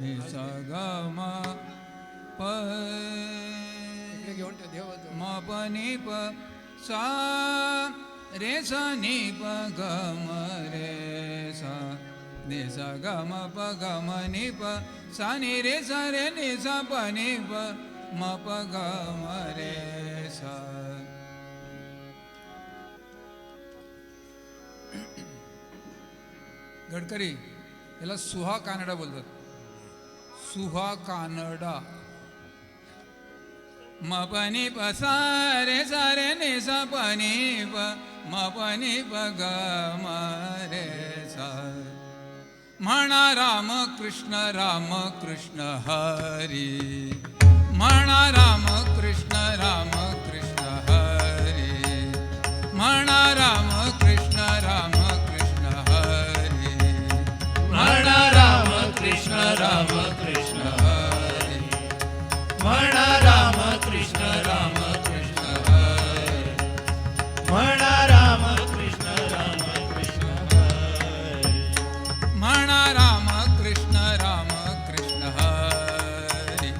नि सा ग म प घेऊन ठेव देव म प नि प सा रे सा नि प ग म रे सा नि सा ग म प ग म नि प सा नि रे सा रे नि सा प नि प म प ग म रे सा। गडकरी याला सुहा कानडा बोलतात. सुहा कानडा. म पनी सारे रे नि सपनी प म पनी ग म्हणा राम कृष्ण राम कृष्ण हरी. म्हणा राम कृष्ण राम कृष्ण हरी. म्हणा राम म्हणा राम कृष्ण राम कृष्ण म्हणा राम कृष्ण राम कृष्ण म्हणा राम कृष्ण राम कृष्ण हरी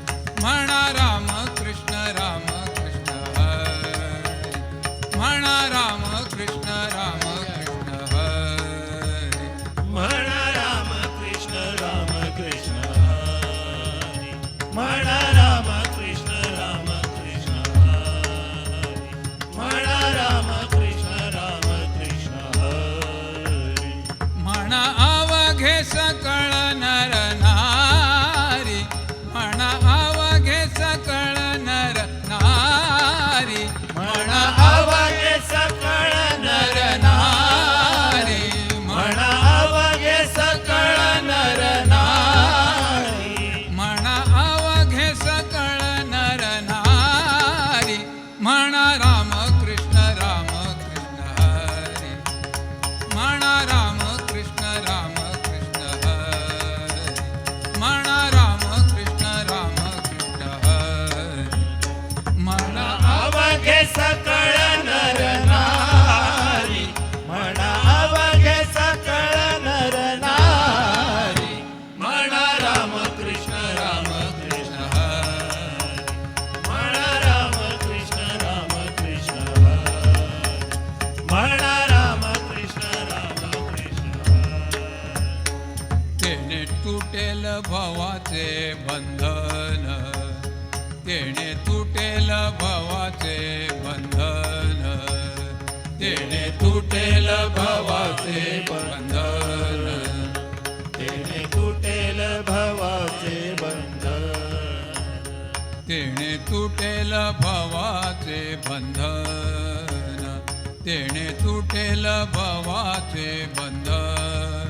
म्हणा राम कृष्ण राम कृष्ण हरी म्हणा राम कृष्ण राम कृष्ण हरी म्हणा राम कृष्ण राम कृष्ण हरी म्हणा म्हणा अवघे तेने तुटेल भावाचे बंधन. तेने तुटेल भावाचे बंधन. तेने तुटेल भावाचे बंधन. तेने तुटेल भावाचे बंधन. तेने तुटेल भावाचे बंधन.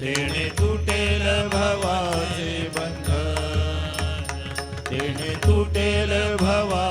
तेणे तुटेल भावाचे बंधन तुटेल भवा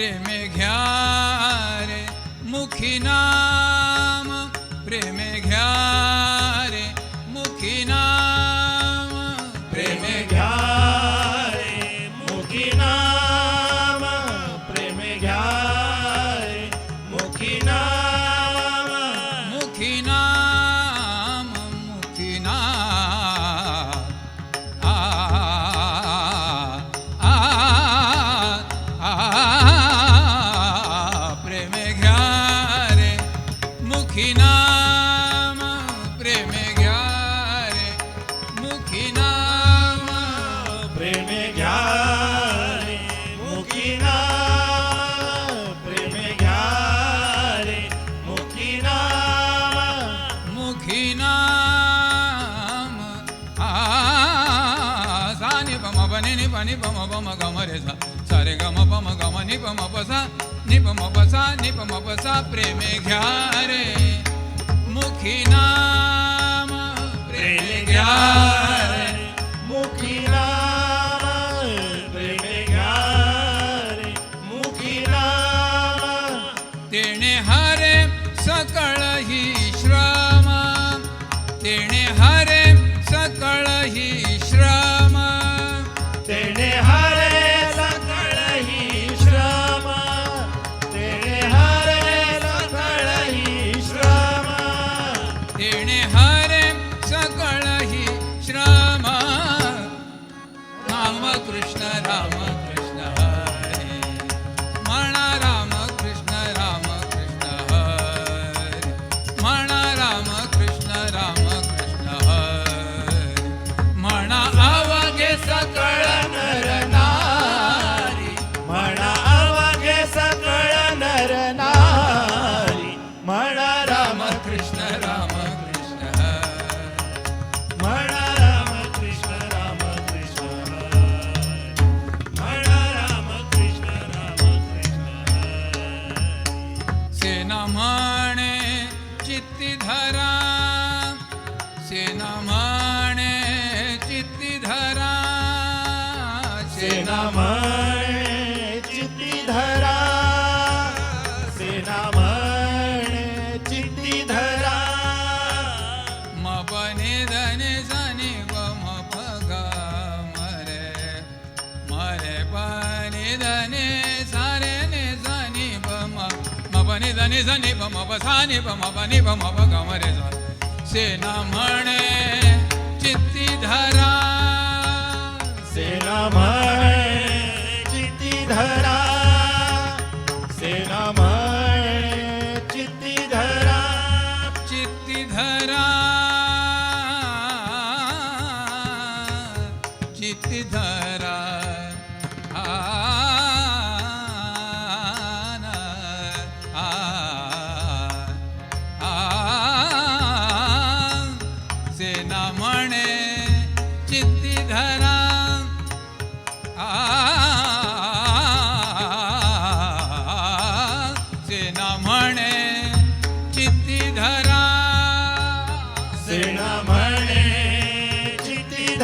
प्रेमे घ्या रे मुखी मुखी नाम प्रेमे घ्या रे मुखी नाम प्रेमे घ्या रे मुखी नाम प्रेमे घ्या रे मुखी नाम मुखी नाम। आ सा नि प म प नि नि प नि प म म ग म रे सा। सा रे ग म प म ग निप नि म म प्रेमे घ्या रे. मुखी नाम प्रेमे घ्या रे. सेना म्हणे चित्ती धरा चित्ती धरा। मपने धने मरे मरे पने धने सारे ने सनि म मपने धने सनि मप सानि मपनि मप ग मरे सा सेना म्हणे चित्ती धरा। धरा. सेना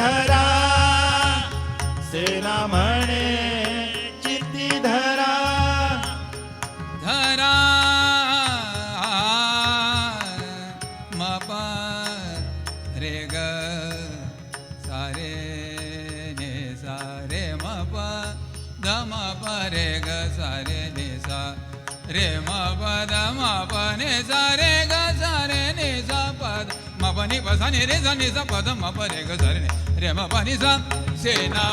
धरा. सेना म्हणे चित्ती धरा. धरा. मप रे ग. सारे ने सारे मप द मप रे ग. सारे ने सा रे मप द मप ने सा रे ग. सारे ने सा पद. मप नि प सा नि रे सा नि सा पद. मप रे ग. सारे ने रे मप नि सा सेना